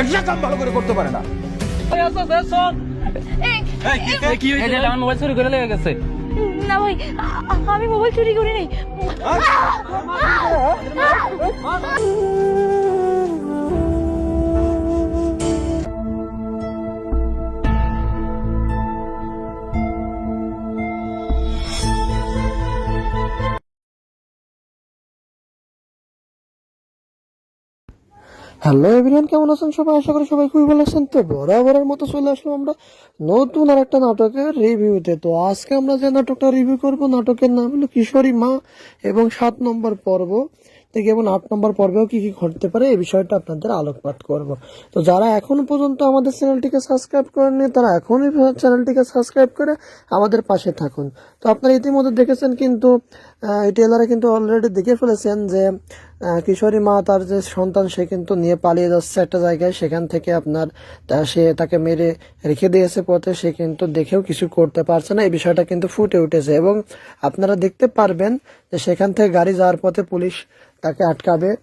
একটা কাম ভালো করে করতে পারে না। আমার মোবাইল চুরি করে লেগে গেছে। না ভাই আমি মোবাইল চুরি করি নাই। হ্যালো এভরিয়ান কেমন আছেন সবাই? আশা করি সবাই খুবই ভালো আছেন। তো বরাবরের মতো চলে আসলাম আমরা নতুন আর একটা নাটকের রিভিউতে। তো আজকে আমরা যে নাটকটা রিভিউ করব, নাটকের নাম হলো কিশোরী মা এবং সাত নম্বর পর্ব। থেকে এবং আট নম্বর পর্বেও কি কি ঘটতে পারে এই বিষয়টা আপনাদের আলোকপাত করব। তো যারা এখনও পর্যন্ত আমাদের চ্যানেলটিকে সাবস্ক্রাইব করেননি, তারা এখনই চ্যানেলটিকে সাবস্ক্রাইব করে আমাদের পাশে থাকুন। তো আপনারা ইতিমধ্যে দেখেছেন কিন্তু টেলারে কিন্তু অলরেডি দেখে ফেলেছেন যে কিশোরী মা তার যে সন্তান, সে কিন্তু নিয়ে পালিয়ে যাচ্ছে একটা জায়গায়। সেখান থেকে আপনার সে তাকে মেরে রেখে দিয়েছে পথে। সে কিন্তু দেখেও কিছু করতে পারছে না। এই বিষয়টা কিন্তু ফুটে উঠেছে। এবং আপনারা দেখতে পারবেন যে সেখান থেকে গাড়ি যাওয়ার পথে পুলিশ তাকে আটকাবে,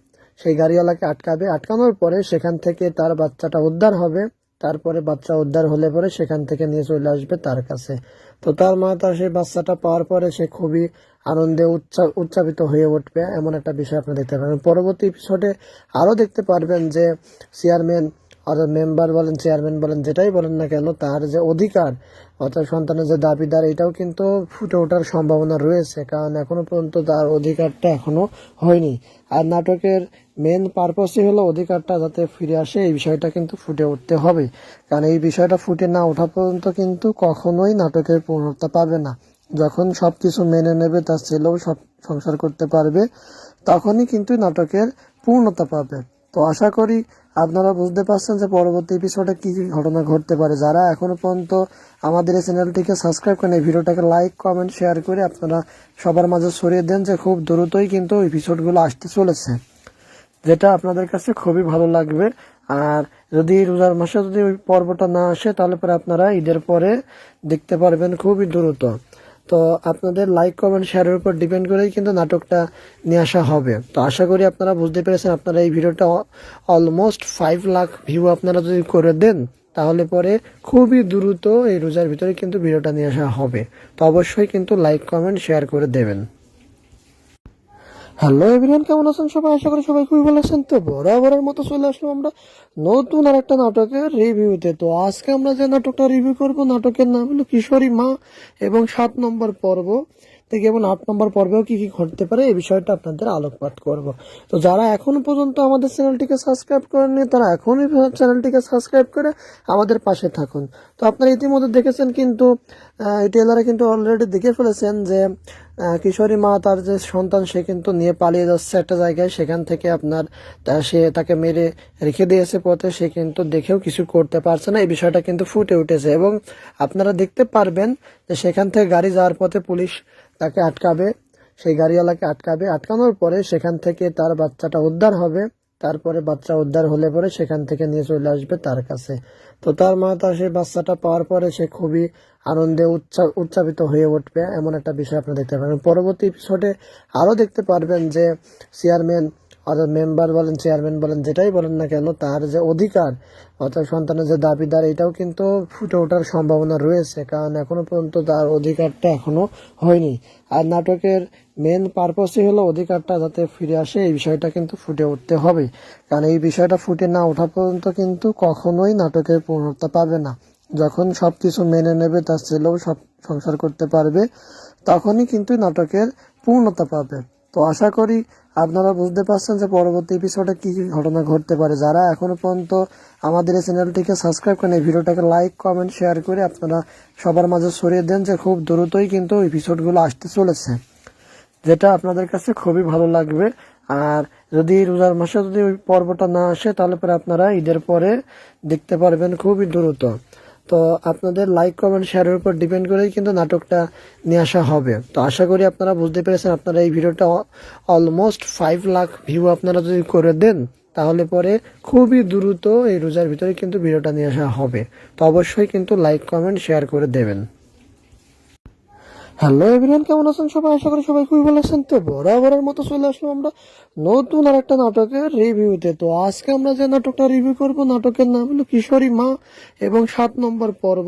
সেই গাড়িওয়ালাকে আটকাবে। আটকানোর পরে সেখান থেকে তার বাচ্চাটা উদ্ধার হবে। তারপরে বাচ্চা উদ্ধার হলে পরে সেখান থেকে নিয়ে চলে আসবে তার কাছে। তো তার মা তার সেই বাচ্চাটা পাওয়ার পরে সে খুবই আনন্দে উচ্চা- উচ্চাপিত হয়ে উঠবে। এমন একটা বিষয় আপনি দেখতে পারবেন পরবর্তী এপিসোডে আরও দেখতে পারবেন যে চেয়ারম্যান অর্থাৎ মেম্বার বলেন, চেয়ারম্যান বলেন, যেটাই বলেন না কেন, তার যে অধিকার অর্থাৎ সন্তানের যে দাবিদার, এটাও কিন্তু ফুটে ওঠার সম্ভাবনা রয়েছে। কারণ এখনও পর্যন্ত তার অধিকারটা এখনও হয়নি। আর নাটকের মেন পারপাসই হলো অধিকারটা যাতে ফিরে আসে, এই বিষয়টা কিন্তু ফুটে উঠতে হবে। কারণ এই বিষয়টা ফুটে না ওঠা পর্যন্ত কিন্তু কখনোই নাটকের পূর্ণতা পাবে না। যখন সব কিছু মেনে নেবে, তার ছেলেও সব সংসার করতে পারবে, তখনই কিন্তু নাটকের পূর্ণতা পাবে। তো আশা করি আপনারা বুঝতে পারছেন যে পরবর্তী এপিসোডে কি কি ঘটনা ঘটতে পারে। যারা এখনও পর্যন্ত আমাদের এই চ্যানেলটিকে সাবস্ক্রাইব করেন, এই ভিডিওটাকে লাইক কমেন্ট শেয়ার করে আপনারা সবার মাঝে ছড়িয়ে দেন যে খুব দ্রুতই কিন্তু এপিসোডগুলো আসতে চলেছে, যেটা আপনাদের কাছে খুবই ভালো লাগবে। আর যদি রোজার মাসে যদি ওই পর্বটা না আসে, তাহলে পরে আপনারা ঈদের পরে দেখতে পারবেন খুবই দ্রুত। তো আপনাদের লাইক কমেন্ট শেয়ারের উপর ডিপেন্ড করেই কিন্তু নাটকটা নিয়ে আসা হবে। তো আশা করি আপনারা বুঝতে পেরেছেন আপনারা এই ভিডিওটা অলমোস্ট ফাইভ লাখ ভিউ আপনারা যদি করে দেন, তাহলে পরে খুবই দ্রুত এই রোজার ভিতরে কিন্তু ভিডিওটা নিয়ে আসা হবে। তো অবশ্যই কিন্তু লাইক কমেন্ট শেয়ার করে দেবেন। হ্যালো এভরিয়ান কেমন আছেন সবাই? আশা করি সবাই খুবই ভালো আছেন। তো বরাবরের মতো চলে আসলাম আমরা নতুন আর একটা নাটকের রিভিউতে। তো আজকে আমরা যে নাটকটা রিভিউ করব, নাটকের নাম হলো কিশোরী মা এবং সাত নম্বর পর্ব। থেকে এবং আট নম্বর পর্বেও কি কি ঘটতে পারে এই বিষয়টা আপনাদের আলোকপাত করব। তো যারা এখনও পর্যন্ত আমাদের চ্যানেলটিকে সাবস্ক্রাইব করেননি, তারা এখনই চ্যানেলটিকে সাবস্ক্রাইব করে আমাদের পাশে থাকুন। তো আপনারা ইতিমধ্যে দেখেছেন কিন্তু টেলারে কিন্তু অলরেডি দেখে ফেলেছেন যে কিশোরী মা তার যে সন্তান, সে কিন্তু নিয়ে পালিয়ে যাচ্ছে একটা জায়গায়। সেখান থেকে আপনার সে তাকে মেরে রেখে দিয়েছে পথে। সে কিন্তু দেখেও কিছু করতে পারছে না। এই বিষয়টা কিন্তু ফুটে উঠেছে এবং আপনারা দেখতে পারবেন যে সেখান থেকে গাড়ি যাওয়ার পথে পুলিশ তাকে আটকাবে, সেই গাড়িওয়ালাকে আটকাবে। আটকানোর পরে সেখান থেকে তার বাচ্চাটা উদ্ধার হবে। তারপরে বাচ্চা উদ্ধার হলে পরে সেখান থেকে নিয়ে চলে আসবে তার কাছে। তো তার মা তার সেই বাচ্চাটা পাওয়ার পরে সে খুবই আনন্দে উচ্চা- উচ্চাপিত হয়ে উঠবে। এমন একটা বিষয় আপনি দেখতে পারবেন পরবর্তী এপিসোডে আরও দেখতে পারবেন যে চেয়ারম্যান অর্থাৎ মেম্বার বলেন, চেয়ারম্যান বলেন, যেটাই বলেন না কেন, তার যে অধিকার, অর্থাৎ সন্তানের যে দাবিদার, এটাও কিন্তু ফুটে ওঠার সম্ভাবনা রয়েছে। কারণ এখনও পর্যন্ত তার অধিকারটা এখনও হয়নি। আর নাটকের মেন পারপাসই হলো অধিকারটা যাতে ফিরে আসে, এই বিষয়টা কিন্তু ফুটে উঠতে হবে। কারণ এই বিষয়টা ফুটে না ওঠা পর্যন্ত কিন্তু কখনোই নাটকের পূর্ণতা পাবে না। যখন সব কিছু মেনে নেবে, তার ছেলেও সব সংসার করতে পারবে, তখনই কিন্তু নাটকের পূর্ণতা পাবে। তো আশা করি আপনারা বুঝতে পারছেন যে পরবর্তী এপিসোডে কি কি ঘটনা ঘটতে পারে। যারা এখনও পর্যন্ত আমাদের এই চ্যানেলটিকে সাবস্ক্রাইব করেন, এই ভিডিওটাকে লাইক কমেন্ট শেয়ার করে আপনারা সবার মাঝে ছড়িয়ে দেন যে খুব দ্রুতই কিন্তু এপিসোডগুলো আসতে চলেছে, যেটা আপনাদের কাছে খুবই ভালো লাগবে। আর যদি রোজার মাসে যদি ওই পর্বটা না আসে, তাহলে পরে আপনারা ঈদের পরে দেখতে পারবেন খুবই দ্রুত। তো আপনাদের লাইক কমেন্ট শেয়ারের উপর ডিপেন্ড করেই কিন্তু নাটকটা নিয়ে আসা হবে। তো আশা করি আপনারা বুঝতে পেরেছেন আপনারা এই ভিডিওটা অলমোস্ট ফাইভ লাখ ভিউ আপনারা যদি করে দেন, তাহলে পরে খুবই দ্রুত এই রোজার ভিতরে কিন্তু ভিডিওটা নিয়ে আসা হবে। তো অবশ্যই কিন্তু লাইক কমেন্ট শেয়ার করে দেবেন। হ্যালো এভরিওয়ান কেমন আছেন সবাই? আশা করি সবাই খুবই ভালো আছেন। তো বরাবরের মতো চলে আসলাম আমরা নতুন আর একটা নাটকের রিভিউতে। তো আজকে আমরা যে নাটকটা রিভিউ করব, নাটকের নাম হলো কিশোরী মা এবং সাত নম্বর পর্ব।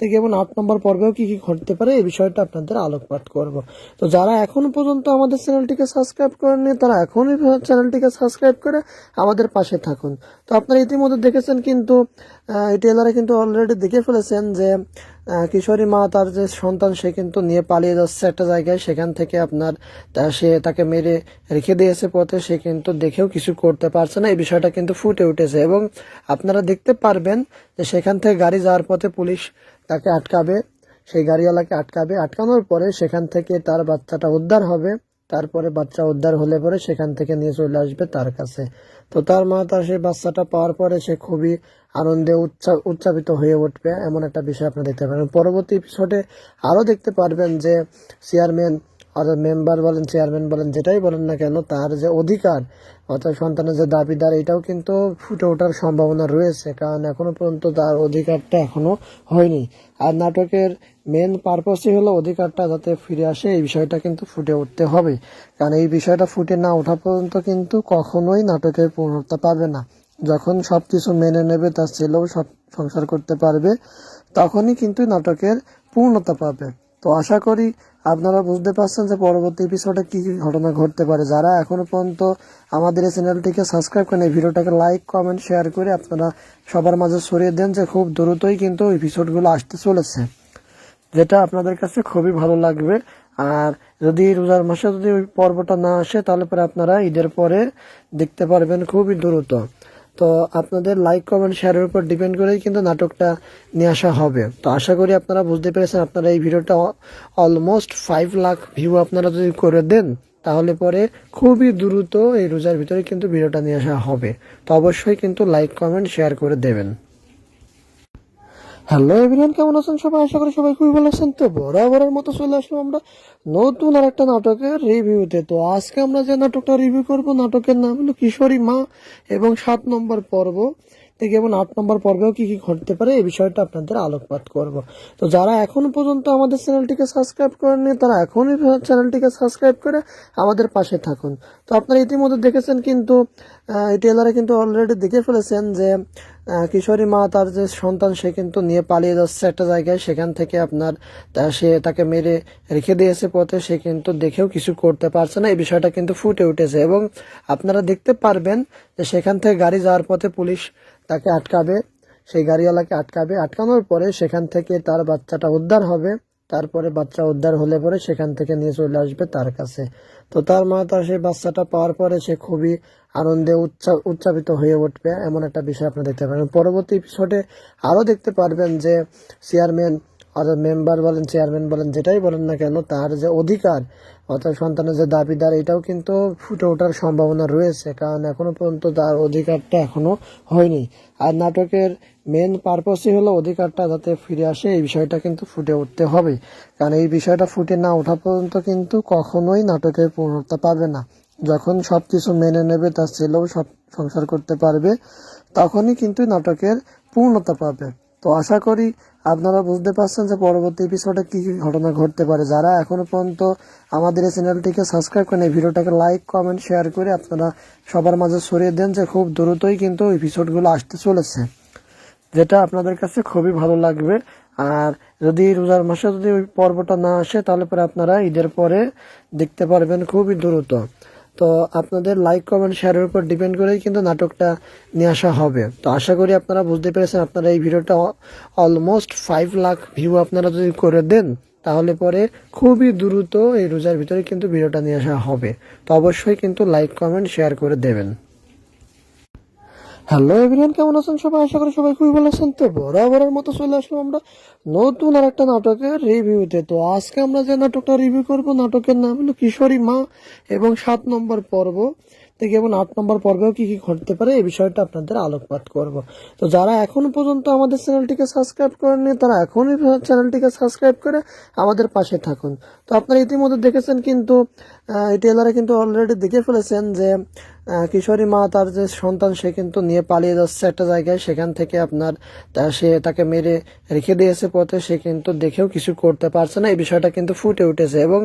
থেকে এবং আট নম্বর পর্বেও কি কি ঘটতে পারে এই বিষয়টা আপনাদের আলোকপাত করব। তো যারা এখনও পর্যন্ত আমাদের চ্যানেলটিকে সাবস্ক্রাইব করেননি, তারা এখনই চ্যানেলটিকে সাবস্ক্রাইব করে আমাদের পাশে থাকুন। তো আপনারা ইতিমধ্যে দেখেছেন কিন্তু টেলারে কিন্তু অলরেডি দেখে ফেলেছেন যে কিশোরী মা তার যে সন্তান, সে কিন্তু নিয়ে পালিয়ে যাচ্ছে একটা জায়গায়। সেখান থেকে আপনার সে তাকে মেরে রেখে দিয়েছে পথে। সে কিন্তু দেখেও কিছু করতে পারছে না। এই বিষয়টা কিন্তু ফুটে উঠেছে। এবং আপনারা দেখতে পারবেন যে সেখান থেকে গাড়ি যাওয়ার পথে পুলিশ তাকে আটকাবে। সেই গাড়িওয়ালাকে আটকাবে। আটকানোর পরে সেখান থেকে তার বাচ্চাটা উদ্ধার হবে। তারপরে বাচ্চা উদ্ধার হলে পরে সেখান থেকে নিয়ে চলে আসবে তার কাছে। তো তার মা তার সেই বাচ্চাটা পাওয়ার পরে সে খুবই আনন্দে উচ্চা- উচ্চাপিত হয়ে উঠবে, এমন একটা বিষয় আপনি দেখতে পারবেন পরবর্তী এপিসোডে আরও দেখতে পারবেন যে চেয়ারম্যান অর্থাৎ মেম্বার বলেন চেয়ারম্যান বলেন, যেটাই বলেন না কেন, তার যে অধিকার, অর্থাৎ সন্তানের যে দাবিদার, এটাও কিন্তু ফুটে ওঠার সম্ভাবনা রয়েছে। কারণ এখনও পর্যন্ত তার অধিকারটা এখনও হয়নি। আর নাটকের মেন পারপাসই হলো অধিকারটা যাতে ফিরে আসে, এই বিষয়টা কিন্তু ফুটে উঠতে হবে। কারণ এই বিষয়টা ফুটে না ওঠা পর্যন্ত কিন্তু কখনোই নাটকের পূর্ণতা পাবে না। যখন সব কিছু মেনে নেবে, তার ছেলেও সব সংসার করতে পারবে, তখনই কিন্তু নাটকের পূর্ণতা পাবে। তো আশা করি আপনারা বুঝতে পারছেন যে পরবর্তী এপিসোডে কি কি ঘটনা ঘটতে পারে। যারা এখনও পর্যন্ত আমাদের এই চ্যানেলটিকে সাবস্ক্রাইব করেন, এই ভিডিওটাকে লাইক কমেন্ট শেয়ার করে আপনারা সবার মাঝে ছড়িয়ে দেন যে খুব দ্রুতই কিন্তু এপিসোডগুলো আসতে চলেছে। যেটা আপনাদের কাছে খুবই ভালো লাগবে। আর যদি রোজার মাসে যদি ওই পর্বটা না আসে, তাহলে পরে আপনারা ঈদের পরে দেখতে পারবেন খুবই দ্রুত। তো আপনাদের লাইক কমেন্ট শেয়ারের উপর ডিপেন্ড করেই কিন্তু নাটকটা নিয়ে আসা হবে। তো আশা করি আপনারা বুঝতে পেরেছেন আপনারা এই ভিডিওটা অলমোস্ট ফাইভ লাখ ভিউ আপনারা যদি করে দেন, তাহলে পরে খুবই দ্রুত এই রোজার ভিতরে কিন্তু ভিডিওটা নিয়ে আসা হবে। তো অবশ্যই কিন্তু লাইক কমেন্ট শেয়ার করে দেবেন। হ্যালো এভরিওয়ান কেমন আছেন সবাই? আশা করি সবাই খুবই ভালো আছেন। তো বরাবরের মতো চলে আসলাম আমরা নতুন আর একটা নাটকের রিভিউতে। তো আজকে আমরা যে নাটকটা রিভিউ করব, নাটকের নাম হলো কিশোরী মা এবং সাত নম্বর পর্ব। থেকে এবং আট নম্বর পর্বেও কি কি ঘটতে পারে এই বিষয়টা আপনাদের আলোকপাত করব। তো যারা এখনও পর্যন্ত আমাদের চ্যানেলটিকে সাবস্ক্রাইব করেননি, তারা এখনই চ্যানেলটিকে সাবস্ক্রাইব করে আমাদের পাশে থাকুন। তো আপনারা ইতিমধ্যে দেখেছেন কিন্তু টেলারে কিন্তু অলরেডি দেখে ফেলেছেন যে কিশোরী মা তার যে সন্তান, সে কিন্তু নিয়ে পালিয়ে যাচ্ছে একটা জায়গায়। সেখান থেকে আপনার সে তাকে মেরে রেখে দিয়েছে পথে। সে কিন্তু দেখেও কিছু করতে পারছে না। এই বিষয়টা কিন্তু ফুটে উঠেছে। এবং আপনারা দেখতে পারবেন যে সেখান থেকে গাড়ি যাওয়ার পথে পুলিশ তাকে আটকাবে। সেই গাড়িওয়ালাকে আটকাবে। আটকানোর পরে সেখান থেকে তার বাচ্চাটা উদ্ধার হবে। তারপরে বাচ্চা উদ্ধার হলে পরে সেখান থেকে নিয়ে চলে আসবে তার কাছে। তো তার মা তার সেই বাচ্চাটা পাওয়ার পরে সে খুবই আনন্দে উচ্চা- উচ্চাপিত হয়ে উঠবে, এমন একটা বিষয় আপনি দেখতে পারবেন পরবর্তী এপিসোডে আরও দেখতে পারবেন যে চেয়ারম্যান অর্থাৎ মেম্বার বলেন, চেয়ারম্যান বলেন, যেটাই বলেন না কেন, তার যে অধিকার, অর্থাৎ সন্তানের যে দাবিদার, এটাও কিন্তু ফুটে ওঠার সম্ভাবনা রয়েছে। কারণ এখনও পর্যন্ত তার অধিকারটা এখনও হয়নি। আর নাটকের মেন পারপাসই হলো অধিকারটা যাতে ফিরে আসে, এই বিষয়টা কিন্তু ফুটে উঠতে হবে। কারণ এই বিষয়টা ফুটে না ওঠা পর্যন্ত কিন্তু কখনোই নাটকের পূর্ণতা পাবে না। যখন সব কিছু মেনে নেবে, তার ছেলেও সব সংসার করতে পারবে, তখনই কিন্তু নাটকের পূর্ণতা পাবে। তো আশা করি আপনারা বুঝতে পারছেন যে পরবর্তী এপিসোডে কি কি ঘটনা ঘটতে পারে। যারা এখনও পর্যন্ত আমাদের এই চ্যানেলটিকে সাবস্ক্রাইব করেন, এই ভিডিওটাকে লাইক কমেন্ট শেয়ার করে আপনারা সবার মাঝে ছড়িয়ে দেন যে খুব দ্রুতই কিন্তু এপিসোডগুলো আসতে চলেছে, যেটা আপনাদের কাছে খুবই ভালো লাগবে। আর যদি রোজার মাসে যদি ওই পর্বটা না আসে, তাহলে পরে আপনারা ঈদের পরে দেখতে পারবেন খুবই দ্রুত। তো আপনাদের লাইক কমেন্ট শেয়ারের উপর ডিপেন্ড করেই কিন্তু নাটকটা নিয়ে আসা হবে। তো আশা করি আপনারা বুঝতে পেরেছেন আপনারা এই ভিডিওটা অলমোস্ট ফাইভ লাখ ভিউ আপনারা যদি করে দেন, তাহলে পরে খুবই দ্রুত এই রোজার ভিতরে কিন্তু ভিডিওটা নিয়ে আসা হবে। তো অবশ্যই কিন্তু লাইক কমেন্ট শেয়ার করে দেবেন। হ্যালো এভরিয়ান কেমন আছেন সবাই? আশা করি সবাই খুবই ভালো আছেন। তো বরাবরের মতো চলে আসলাম আমরা নতুন আর একটা নাটকের রিভিউতে তো আজকে আমরা যে নাটকটা রিভিউ করব, নাটকের নাম হলো কিশোরী মা এবং সাত নম্বর পর্ব। থেকে এবং আট নম্বর পর্বেও কি কি ঘটতে পারে এই বিষয়টা আপনাদের আলোকপাত করব। তো যারা এখনও পর্যন্ত আমাদের চ্যানেলটিকে সাবস্ক্রাইব করেননি, তারা এখনই চ্যানেলটিকে সাবস্ক্রাইব করে আমাদের পাশে থাকুন। তো আপনারা ইতিমধ্যে দেখেছেন কিন্তু টেলারে কিন্তু অলরেডি দেখে ফেলেছেন যে কিশোরী মা তার যে সন্তান, সে কিন্তু নিয়ে পালিয়ে যাচ্ছে একটা জায়গায়। সেখান থেকে আপনার সে তাকে মেরে রেখে দিয়েছে পথে। সে কিন্তু দেখেও কিছু করতে পারছে না। এই বিষয়টা কিন্তু ফুটে উঠেছে এবং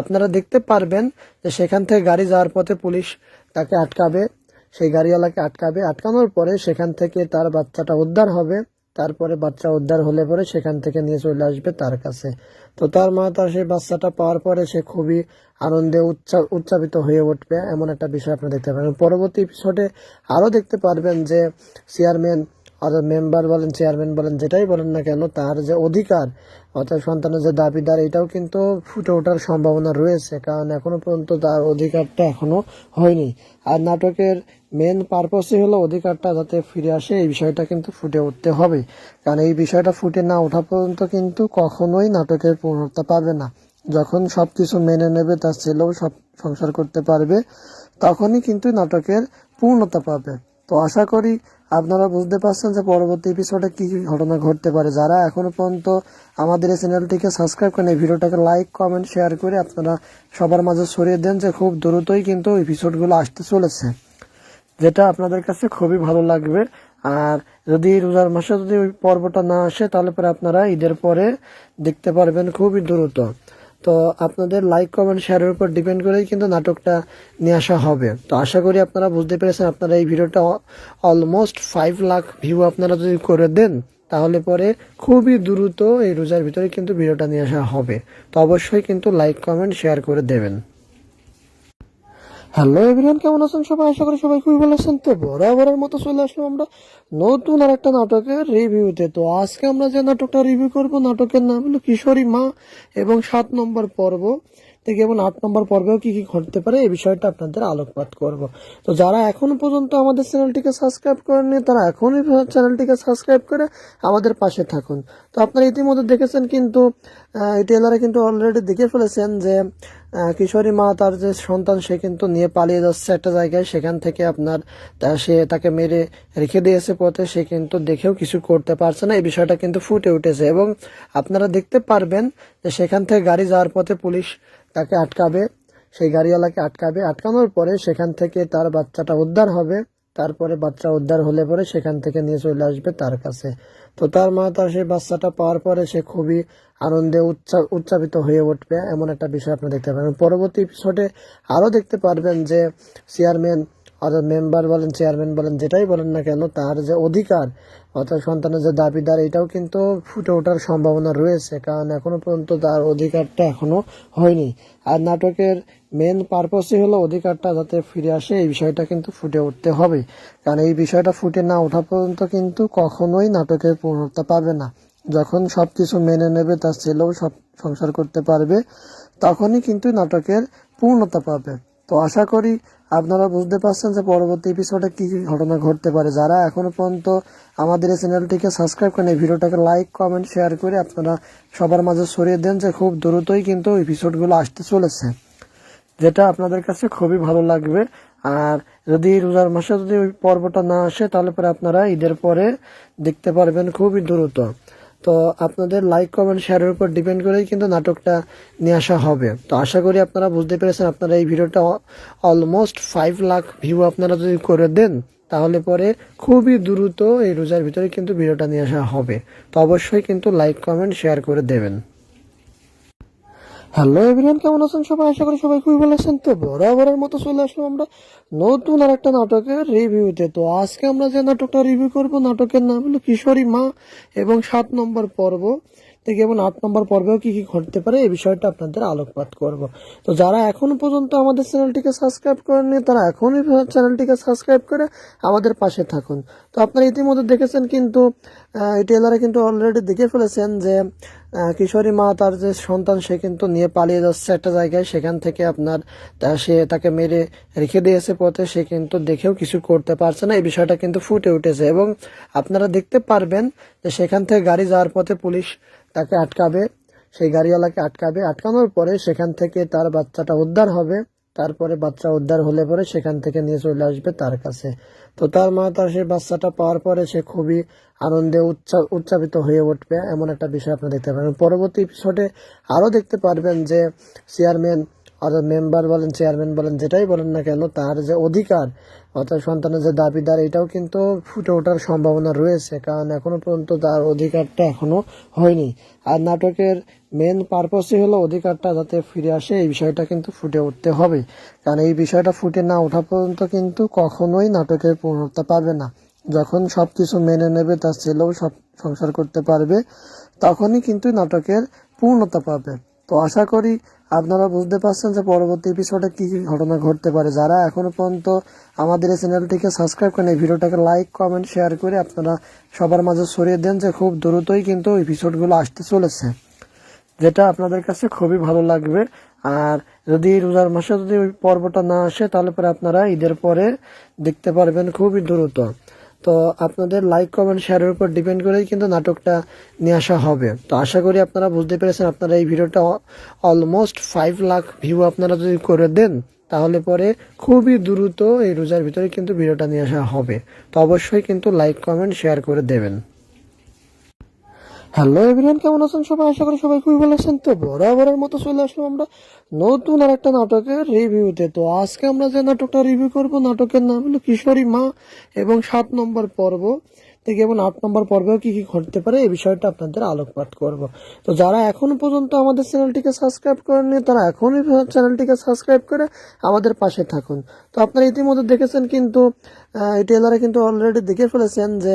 আপনারা দেখতে পারবেন যে সেখান থেকে গাড়ি যাওয়ার পথে পুলিশ তাকে আটকাবে, সেই গাড়িওয়ালাকে আটকাবে। আটকানোর পরে সেখান থেকে তার বাচ্চাটা উদ্ধার হবে। তারপরে বাচ্চা উদ্ধার হলে পরে সেখান থেকে নিয়ে চলে আসবে তার কাছে। তো তার মা তার সেই বাচ্চাটা পাওয়ার পরে সে খুবই আনন্দে উচ্চা- উচ্চাপিত হয়ে উঠবে। এমন একটা বিষয় আপনি দেখতে পাবেন। পরবর্তী এপিসোডে আরও দেখতে পারবেন যে চেয়ারম্যান অর্থাৎ মেম্বার বলেন চেয়ারম্যান বলেন, যেটাই বলেন না কেন, তার যে অধিকার, অর্থাৎ সন্তানের যে দাবিদার, এটাও কিন্তু ফুটে ওঠার সম্ভাবনা রয়েছে। কারণ এখনও পর্যন্ত তার অধিকারটা এখনও হয়নি। আর নাটকের মেন পারপসই হলো অধিকারটা যাতে ফিরে আসে, এই বিষয়টা কিন্তু ফুটে উঠতে হবে। কারণ এই বিষয়টা ফুটে না ওঠা পর্যন্ত কিন্তু কখনোই নাটকের পূর্ণতা পাবে না। যখন সব কিছু মেনে নেবে, তার ছেলেও সব সংসার করতে পারবে, তখনই কিন্তু নাটকের পূর্ণতা পাবে। তো আশা করি আপনারা বুঝতে পারছেন যে পরবর্তী এপিসোডে কি কি ঘটনা ঘটতে পারে। যারা এখনও পর্যন্ত আমাদের এই চ্যানেলটিকে সাবস্ক্রাইব করেন, এই ভিডিওটাকে লাইক কমেন্ট শেয়ার করে আপনারা সবার মাঝে ছড়িয়ে দেন যে খুব দ্রুতই কিন্তু এপিসোডগুলো আসতে চলেছে, যেটা আপনাদের কাছে খুবই ভালো লাগবে। আর যদি রোজার মাসে যদি ওই পর্বটা না আসে, তাহলে পরে আপনারা ঈদের পরে দেখতে পারবেন খুবই দ্রুত। তো আপনাদের লাইক কমেন্ট শেয়ারের উপর ডিপেন্ড করেই কিন্তু নাটকটা নিয়ে আসা হবে। তো আশা করি আপনারা বুঝতে পেরেছেন আপনারা এই ভিডিওটা অলমোস্ট ফাইভ লাখ ভিউ আপনারা যদি করে দেন, তাহলে পরে খুবই দ্রুত এই রোজার ভিতরে কিন্তু ভিডিওটা নিয়ে আসা হবে। তো অবশ্যই কিন্তু লাইক কমেন্ট শেয়ার করে দেবেন। হ্যালো এভরিওয়ান কেমন আছেন সবাই? আশা করি সবাই খুবই ভালো আছেন। তো বরাবরের মতো চলে আসলাম আমরা নতুন আর একটা নাটকের রিভিউতে। তো আজকে আমরা যে নাটকটা রিভিউ করব, নাটকের নাম হলো কিশোরী মা এবং সাত নম্বর পর্ব। থেকে এবং আট নম্বর পর্বেও কি কি ঘটতে পারে এই বিষয়টা আপনাদের আলোকপাত করব। তো যারা এখনও পর্যন্ত আমাদের চ্যানেলটিকে সাবস্ক্রাইব করেনি তারা এখনই চ্যানেলটিকে সাবস্ক্রাইব করে আমাদের পাশে থাকুন। তো আপনারা ইতিমধ্যে দেখেছেন কিন্তু টেলারে কিন্তু অলরেডি দেখে ফেলেছেন যে কিশোরী মা তার যে সন্তান সে কিন্তু নিয়ে পালিয়ে যাচ্ছে একটা জায়গায়। সেখান থেকে আপনার সে তাকে মেরে রেখে দিয়েছে পথে। সে কিন্তু দেখেও কিছু করতে পারছে না। এই বিষয়টা কিন্তু ফুটে উঠেছে এবং আপনারা দেখতে পারবেন যে সেখান থেকে গাড়ি যাওয়ার পথে পুলিশ তাকে আটকাবে, সেই গাড়িওয়ালাকে আটকাবে। আটকানোর পরে সেখান থেকে তার বাচ্চাটা উদ্ধার হবে। তারপরে বাচ্চা উদ্ধার হলে পরে সেখান থেকে নিয়ে চলে আসবে তার কাছে। তো তার মা তার সেই বাচ্চাটা পাওয়ার পরে সে খুবই আনন্দে উচ্চা- উচ্চাপিত হয়ে উঠবে। এমন একটা বিষয় আপনি দেখতে পাবেন। পরবর্তী এপিসোডে আরও দেখতে পারবেন যে চেয়ারম্যান অর্থাৎ মেম্বার বলেন চেয়ারম্যান বলেন, যেটাই বলেন না কেন, তার যে অধিকার, অর্থাৎ সন্তানের যে দাবিদার, এটাও কিন্তু ফুটে ওঠার সম্ভাবনা রয়েছে। কারণ এখনও পর্যন্ত তার অধিকারটা এখনও হয়নি। আর নাটকের মেন পারপসই হলো অধিকারটা যাতে ফিরে আসে, এই বিষয়টা কিন্তু ফুটে উঠতে হবে। কারণ এই বিষয়টা ফুটে না ওঠা পর্যন্ত কিন্তু কখনোই নাটকের পূর্ণতা পাবে না। যখন সব কিছু মেনে নেবে, তার ছেলেও সব সংসার করতে পারবে, তখনই কিন্তু নাটকের পূর্ণতা পাবে। তো আশা করি আপনারা বুঝতে পারছেন যে পরবর্তী এপিসোডে কি কি ঘটনা ঘটতে পারে। যারা এখনও পর্যন্ত আমাদের এই চ্যানেলটিকে সাবস্ক্রাইব করেন, এই ভিডিওটাকে লাইক কমেন্ট শেয়ার করে আপনারা সবার মাঝে ছড়িয়ে দেন যে খুব দ্রুতই কিন্তু এপিসোডগুলো আসতে চলেছে, যেটা আপনাদের কাছে খুবই ভালো লাগবে। আর যদি রোজার মাসে যদি ওই পর্বটা না আসে, তাহলে পরে আপনারা ঈদের পরে দেখতে পারবেন খুবই দ্রুত। তো আপনাদের লাইক কমেন্ট শেয়ারের উপর ডিপেন্ড করেই কিন্তু নাটকটা নিয়ে আসা হবে। তো আশা করি আপনারা বুঝতে পেরেছেন আপনারা এই ভিডিওটা অলমোস্ট ফাইভ লাখ ভিউ আপনারা যদি করে দেন, তাহলে পরে খুবই দ্রুত এই রোজার ভিতরে কিন্তু ভিডিওটা নিয়ে আসা হবে। তো অবশ্যই কিন্তু লাইক কমেন্ট শেয়ার করে দেবেন। হ্যালো এভরিয়ান কেমন আছেন সবাই? আশা করি সবাই খুবই ভালো আছেন। তো বরাবরের মতো চলে আসলাম আমরা নতুন আর একটা নাটকের রিভিউতে। তো আজকে আমরা যে নাটকটা রিভিউ করব, নাটকের নাম হলো কিশোরী মা এবং সাত নম্বর পর্ব। থেকে এবং আট নম্বর পর্বেও কি কি ঘটতে পারে এই বিষয়টা আপনাদের আলোকপাত করব। তো যারা এখনও পর্যন্ত আমাদের চ্যানেলটিকে সাবস্ক্রাইব করেননি, তারা এখনই চ্যানেলটিকে সাবস্ক্রাইব করে আমাদের পাশে থাকুন। তো আপনারা ইতিমধ্যে দেখেছেন কিন্তু টেলারে কিন্তু অলরেডি দেখে ফেলেছেন যে কিশোরী মা তার যে সন্তান, সে কিন্তু নিয়ে পালিয়ে যাচ্ছে একটা জায়গায়। সেখান থেকে আপনার সে তাকে মেরে রেখে দিয়েছে পথে। সে কিন্তু দেখেও কিছু করতে পারছে না। এই বিষয়টা কিন্তু ফুটে উঠেছে এবং আপনারা দেখতে পারবেন যে সেখান থেকে গাড়ি যাওয়ার পথে পুলিশ তাকে আটকাবে। সেই গাড়িওয়ালাকে আটকাবে। আটকানোর পরে সেখান থেকে তার বাচ্চাটা উদ্ধার হবে। তারপরে বাচ্চা উদ্ধার হলে পরে সেখান থেকে নিয়ে চলে আসবে তার কাছে। তো তার মা তার সেই বাচ্চাটা পাওয়ার পরে সে খুবই আনন্দে উচ্চা- উচ্চাপিত হয়ে উঠবে। এমন একটা বিষয় আপনি দেখতে পারবেন পরবর্তী এপিসোডে আরও দেখতে পারবেন যে চেয়ারম্যান অর্থাৎ মেম্বার বলেন চেয়ারম্যান বলেন, যেটাই বলেন না কেন, তার যে অধিকার, অর্থাৎ সন্তানের যে দাবিদার, এটাও কিন্তু ফুটে ওঠার সম্ভাবনা রয়েছে। কারণ এখনও পর্যন্ত তার অধিকারটা এখনও হয়নি। আর নাটকের মেন পারপাসই হলো অধিকারটা যাতে ফিরে আসে, এই বিষয়টা কিন্তু ফুটে উঠতে হবে। কারণ এই বিষয়টা ফুটে না ওঠা পর্যন্ত কিন্তু কখনোই নাটকের পূর্ণতা পাবে না। যখন সব কিছু মেনে নেবে, তার ছেলেও সব সংসার করতে পারবে, তখনই কিন্তু নাটকের পূর্ণতা পাবে। তো আশা করি আপনারা বুঝতে পারছেন যে পরবর্তী এপিসোডে কি কি ঘটনা ঘটতে পারে। যারা এখনও পর্যন্ত আমাদের এই চ্যানেলটিকে সাবস্ক্রাইব করেন, এই ভিডিওটাকে লাইক কমেন্ট শেয়ার করে আপনারা সবার মাঝে ছড়িয়ে দেন যে খুব দ্রুতই কিন্তু এপিসোডগুলো আসতে চলেছে, যেটা আপনাদের কাছে খুবই ভালো লাগবে। আর যদি রোজার মাসে যদি ওই পর্বটা না আসে, তাহলে পরে আপনারা ঈদের পরে দেখতে পারবেন খুবই দ্রুত। তো আপনাদের লাইক কমেন্ট শেয়ারের উপর ডিপেন্ড করেই কিন্তু নাটকটা নিয়ে আসা হবে। তো আশা করি আপনারা বুঝতে পেরেছেন আপনারা এই ভিডিওটা অলমোস্ট ফাইভ লাখ ভিউ আপনারা যদি করে দেন, তাহলে পরে খুবই দ্রুত এই রোজার ভিতরে কিন্তু ভিডিওটা নিয়ে আসা হবে। তো অবশ্যই কিন্তু লাইক কমেন্ট শেয়ার করে দেবেন। হ্যালো এভরিয়ান কেমন আছেন সবাই? আশা করি সবাই খুবই ভালো আছেন। তো বরাবরের মতো চলে আসলাম আমরা নতুন আর একটা নাটকের রিভিউতে। তো আজকে আমরা যে নাটকটা রিভিউ করব, নাটকের নাম হলো কিশোরী মা এবং সাত নম্বর পর্ব। থেকে এবং আট নম্বর পর্বেও কি কি ঘটতে পারে এই বিষয়টা আপনাদের আলোকপাত করব। তো যারা এখনও পর্যন্ত আমাদের চ্যানেলটিকে সাবস্ক্রাইব করেননি, তারা এখনই চ্যানেলটিকে সাবস্ক্রাইব করে আমাদের পাশে থাকুন। তো আপনারা ইতিমধ্যে দেখেছেন কিন্তু টেলারে কিন্তু অলরেডি দেখে ফেলেছেন যে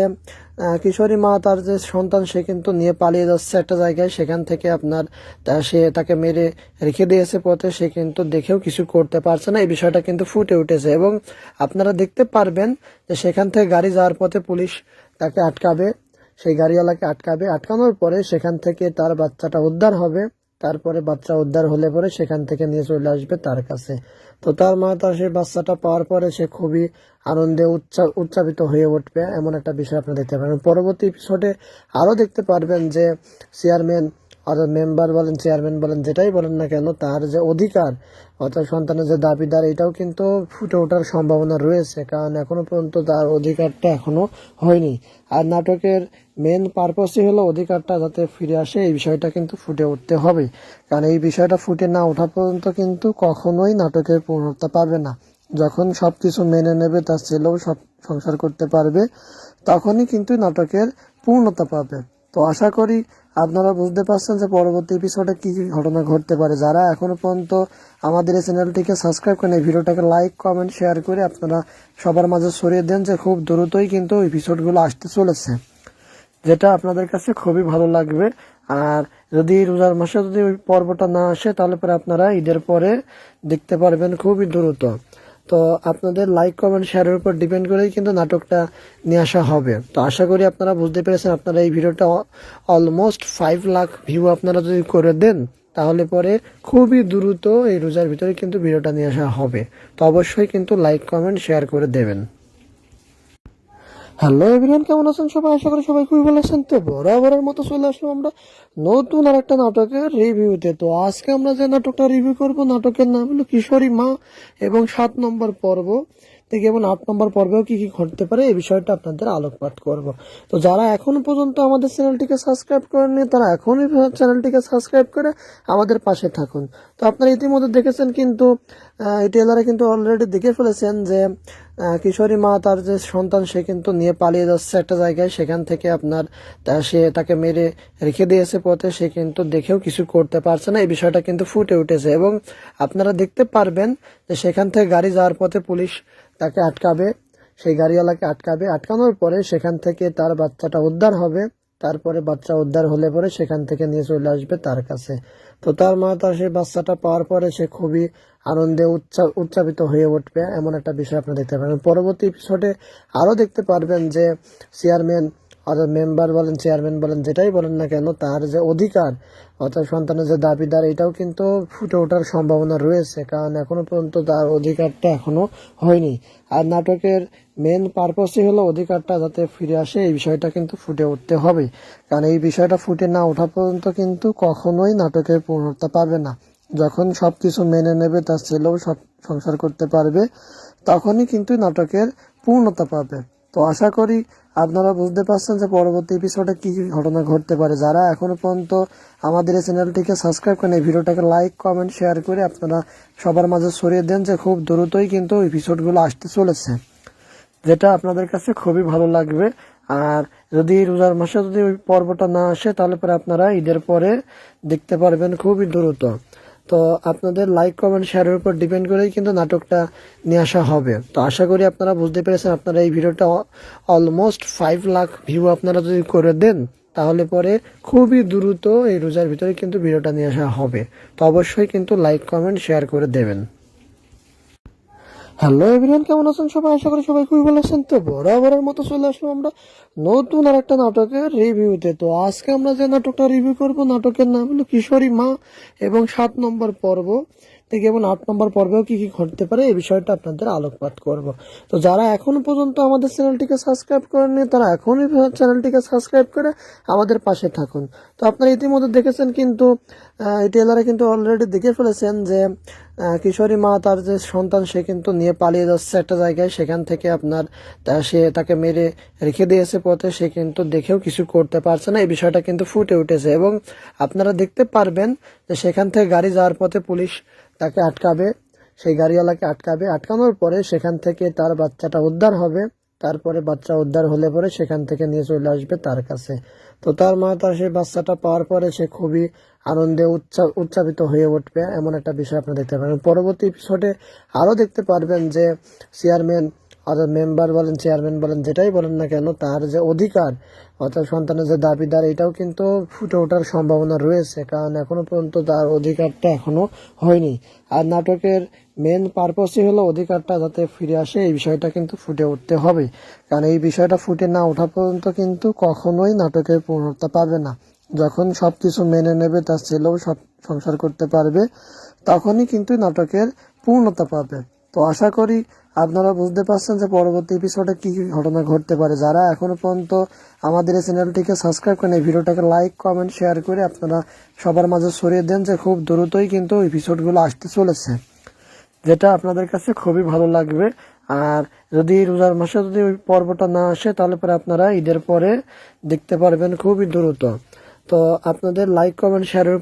কিশোরী মা তার যে সন্তান, সে কিন্তু নিয়ে পালিয়ে যাচ্ছে একটা জায়গায়। সেখান থেকে আপনার সে তাকে মেরে রেখে দিয়েছে পথে। সে কিন্তু দেখেও কিছু করতে পারছে না। এই বিষয়টা কিন্তু ফুটে উঠেছে এবং আপনারা দেখতে পারবেন যে সেখান থেকে গাড়ি যাওয়ার পথে পুলিশ তাকে আটকাবে, সেই গাড়িওয়ালাকে আটকাবে। আটকানোর পরে সেখান থেকে তার বাচ্চাটা উদ্ধার হবে। তারপরে বাচ্চা উদ্ধার হলে পরে সেখান থেকে নিয়ে চলে আসবে তার কাছে। তো তার মা তার সেই বাচ্চাটা পাওয়ার পরে সে খুবই আনন্দে উচ্চা উচ্চাপিত হয়ে উঠবে। এমন একটা বিষয় আপনি দেখতে পারবেন পরবর্তী এপিসোডে আরও দেখতে পারবেন যে চেয়ারম্যান অর্থাৎ মেম্বার বলেন, চেয়ারম্যান বলেন, যেটাই বলেন না কেন, তার যে অধিকার অর্থাৎ সন্তানের যে দাবিদার, এটাও কিন্তু ফুটে ওঠার সম্ভাবনা রয়েছে। কারণ এখনও পর্যন্ত তার অধিকারটা এখনও হয়নি। আর নাটকের মেন পারপাসই হলো অধিকারটা যাতে ফিরে আসে, এই বিষয়টা কিন্তু ফুটে উঠতে হবে। কারণ এই বিষয়টা ফুটে না ওঠা পর্যন্ত কিন্তু কখনোই নাটকের পূর্ণতা পাবে না। যখন সব কিছু মেনে নেবে, তার ছেলেও সব সংসার করতে পারবে, তখনই কিন্তু নাটকের পূর্ণতা পাবে। তো আশা করি আপনারা বুঝতে পারছেন যে পরবর্তী এপিসোডে কি কি ঘটনা ঘটতে পারে। যারা এখনও পর্যন্ত আমাদের এই চ্যানেলটিকে সাবস্ক্রাইব করেন, এই ভিডিওটাকে লাইক কমেন্ট শেয়ার করে আপনারা সবার মাঝে ছড়িয়ে দেন যে খুব দ্রুতই কিন্তু এপিসোডগুলো আসতে চলেছে, যেটা আপনাদের কাছে খুবই ভালো লাগবে। আর যদি রোজার মাসে যদি ওই পর্বটা না আসে, তাহলে পরে আপনারা ঈদের পরে দেখতে পারবেন খুবই দ্রুত। তো আপনাদের লাইক কমেন্ট শেয়ারের উপর ডিপেন্ড করেই কিন্তু নাটকটা নিয়ে আসা হবে। তো আশা করি আপনারা বুঝতে পেরেছেন আপনারা এই ভিডিওটা অলমোস্ট ফাইভ লাখ ভিউ আপনারা যদি করে দেন, তাহলে পরে খুবই দ্রুত এই রোজার ভিতরে কিন্তু ভিডিওটা নিয়ে আসা হবে। তো অবশ্যই কিন্তু লাইক কমেন্ট শেয়ার করে দেবেন। হ্যালো এভরিওয়ান, কেমন আছেন সবাই? আশা করি সবাই খুবই ভালো আছেন। তো বরাবরের মতো চলে আসলাম আমরা নতুন আর একটা নাটকের রিভিউতে। তো আজকে আমরা যে নাটকটা রিভিউ করব, নাটকের নাম হলো কিশোরী মা এবং সাত নম্বর পর্ব। থেকে এবং আট নম্বর পর্বেও কি কি ঘটতে পারে, এই বিষয়টা আপনাদের আলোকপাত করব। তো যারা এখনও পর্যন্ত আমাদের চ্যানেলটিকে সাবস্ক্রাইব করেননি, তারা এখনই চ্যানেলটিকে সাবস্ক্রাইব করে আমাদের পাশে থাকুন। তো আপনারা ইতিমধ্যে দেখেছেন কিন্তু টেলারে কিন্তু অলরেডি দেখে ফেলেছেন যে কিশোরী মা তার যে সন্তান, সে কিন্তু নিয়ে পালিয়ে যাচ্ছে একটা জায়গায়। সেখান থেকে আপনার সে তাকে মেরে রেখে দিয়েছে পথে। সে কিন্তু দেখেও কিছু করতে পারছে না। এই বিষয়টা কিন্তু ফুটে উঠেছে। এবং আপনারা দেখতে পারবেন যে সেখান থেকে গাড়ি যাওয়ার পথে পুলিশ তাকে আটকাবে। সেই গাড়িওয়ালাকে আটকাবে। আটকানোর পরে সেখান থেকে তার বাচ্চাটা উদ্ধার হবে। তারপরে বাচ্চা উদ্ধার হলে পরে সেখান থেকে নিয়ে চলে আসবে তার কাছে। তো তার মা তার সেই বাচ্চাটা পাওয়ার পরে সে খুবই আনন্দে উচ্চা উচ্চাপিত হয়ে উঠবে, এমন একটা বিষয় আপনি দেখতে পারবেন পরবর্তী এপিসোডে আরও দেখতে পারবেন যে চেয়ারম্যান অর্থাৎ মেম্বার বলেন চেয়ারম্যান বলেন, যেটাই বলেন না কেন, তার যে অধিকার, অর্থাৎ সন্তানের যে দাবিদার, এটাও কিন্তু ফুটে ওঠার সম্ভাবনা রয়েছে। কারণ এখনও পর্যন্ত তার অধিকারটা এখনও হয়নি। আর নাটকের মেন পারপাসই হলো অধিকারটা যাতে ফিরে আসে, এই বিষয়টা কিন্তু ফুটে উঠতে হবে। কারণ এই বিষয়টা ফুটে না ওঠা পর্যন্ত কিন্তু কখনোই নাটকের পূর্ণতা পাবে না। যখন সব কিছু মেনে নেবে, তার ছেলেও সব সংসার করতে পারবে, তখনই কিন্তু নাটকের পূর্ণতা পাবে। তো আশা করি আপনারা বুঝতে পারছেন যে পরবর্তী এপিসোডে কি কি ঘটনা ঘটতে পারে। যারা এখনও পর্যন্ত আমাদের এই চ্যানেলটিকে সাবস্ক্রাইব করেন, এই ভিডিওটাকে লাইক কমেন্ট শেয়ার করে আপনারা সবার মাঝে ছড়িয়ে দেন যে খুব দ্রুতই কিন্তু এপিসোডগুলো আসতে চলেছে। যেটা আপনাদের কাছে খুবই ভালো লাগবে। আর যদি রোজার মাসে যদি ওই পর্বটা না আসে, তাহলে পরে আপনারা ঈদের পরে দেখতে পারবেন খুবই দ্রুত। তো আপনাদের লাইক কমেন্ট শেয়ারের উপর ডিপেন্ড করেই কিন্তু নাটকটা নিয়ে আসা হবে। তো আশা করি আপনারা বুঝতে পেরেছেন আপনারা এই ভিডিওটা অলমোস্ট ফাইভ লাখ ভিউ আপনারা যদি করে দেন, তাহলে পরে খুবই দ্রুত এই রোজার ভিতরে কিন্তু ভিডিওটা নিয়ে আসা হবে। তো অবশ্যই কিন্তু লাইক কমেন্ট শেয়ার করে দেবেন। হ্যালো এভরিওয়ান, কেমন আছেন সবাই? আশা করি সবাই খুবই ভালো আছেন। তো বরাবরের মতো চলে আসলাম আমরা নতুন আর একটা নাটকের রিভিউতে। তো আজকে আমরা যে নাটকটা রিভিউ করব, নাটকের নাম হলো কিশোরী মা এবং সাত নম্বর পর্ব। থেকে এবং আট নম্বর পর্বেও কি কি ঘটতে পারে, এই বিষয়টা আপনাদের আলোকপাত করব। তো যারা এখনও পর্যন্ত আমাদের চ্যানেলটিকে সাবস্ক্রাইব করেননি, তারা এখনই চ্যানেলটিকে সাবস্ক্রাইব করে আমাদের পাশে থাকুন। তো আপনারা ইতিমধ্যে দেখেছেন কিন্তু টেলারে কিন্তু অলরেডি দেখে ফেলেছেন যে কিশোরী মা, তার যে সন্তান, সে কিন্তু নিয়ে পালিয়ে যাচ্ছে একটা জায়গায়। সেখান থেকে আপনার সে তাকে মেরে রেখে দিয়েছে পথে। সে কিন্তু দেখেও কিছু করতে পারছে না। এই বিষয়টা কিন্তু ফুটে উঠেছে। এবং আপনারা দেখতে পারবেন যে সেখান থেকে গাড়ি যাওয়ার পথে পুলিশ তাকে আটকাবে। সেই গাড়িওয়ালাকে আটকাবে। আটকানোর পরে সেখান থেকে তার বাচ্চাটা উদ্ধার হবে। তারপরে বাচ্চা উদ্ধার হলে পরে সেখান থেকে নিয়ে চলে আসবে তার কাছে। তো তার মা তার সেই বাচ্চাটা পাওয়ার পরে সে খুবই আনন্দে উচ্চা- উচ্চাপিত হয়ে উঠবে, এমন একটা বিষয় আপনি দেখতে পারবেন পরবর্তী এপিসোডে আরও দেখতে পারবেন যে চেয়ারম্যান অর্থাৎ মেম্বার বলেন চেয়ারম্যান বলেন, যেটাই বলেন না কেন, তার যে অধিকার, অর্থাৎ সন্তানের যে দাবিদার, এটাও কিন্তু ফুটে ওঠার সম্ভাবনা রয়েছে। কারণ এখনও পর্যন্ত তার অধিকারটা এখনও হয়নি। আর নাটকের মেন পারপসই হলো অধিকারটা যাতে ফিরে আসে, এই বিষয়টা কিন্তু ফুটে উঠতে হবে। কারণ এই বিষয়টা ফুটে না ওঠা পর্যন্ত কিন্তু কখনোই নাটকের পূর্ণতা পাবে না। যখন সব কিছু মেনে নেবে, তার ছেলেও সব সংসার করতে পারবে, তখনই কিন্তু নাটকের পূর্ণতা পাবে। তো আশা করি আপনারা বুঝতে পারছেন যে পরবর্তী এপিসোডে কি কি ঘটনা ঘটতে পারে। যারা এখনও পর্যন্ত আমাদের এই চ্যানেলটিকে সাবস্ক্রাইব করেন, এই ভিডিওটাকে লাইক কমেন্ট শেয়ার করে আপনারা সবার মাঝে ছড়িয়ে দেন যে খুব দ্রুতই কিন্তু এপিসোডগুলো আসতে চলেছে, যেটা আপনাদের কাছে খুবই ভালো লাগবে। আর যদি রোজার মাসে যদি ওই পর্বটা না আসে, তাহলে পরে আপনারা ঈদের পরে দেখতে পারবেন খুবই দ্রুত। তো আপনাদের লাইক কমেন্ট শেয়ারের